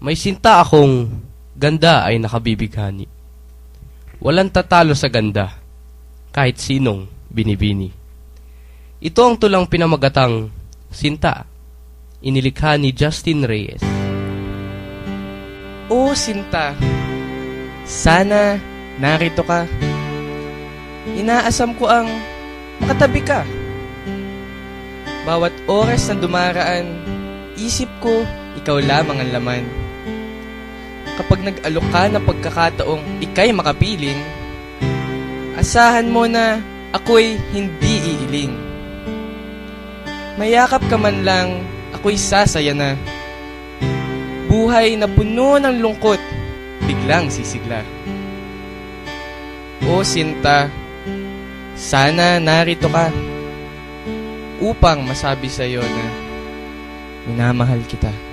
May sinta akong ganda ay nakabibighani. Walang tatalo sa ganda, kahit sinong binibini. Ito ang tulang pinamagatang sinta. Inilikha ni Justin Reyes. Oo, Sinta. Sana narito ka. Inaasam ko ang makatabi ka. Bawat oras na dumaraan, isip ko, ikaw lamang ang laman. Kapag nag-alok ka na pagkakataong ikay makapiling, asahan mo na ako'y hindi iiling. Mayakap ka man lang, ako'y sasaya na. Buhay na puno ng lungkot, biglang sisigla. O Sinta, sana narito ka upang masabi sa iyo na minamahal kita.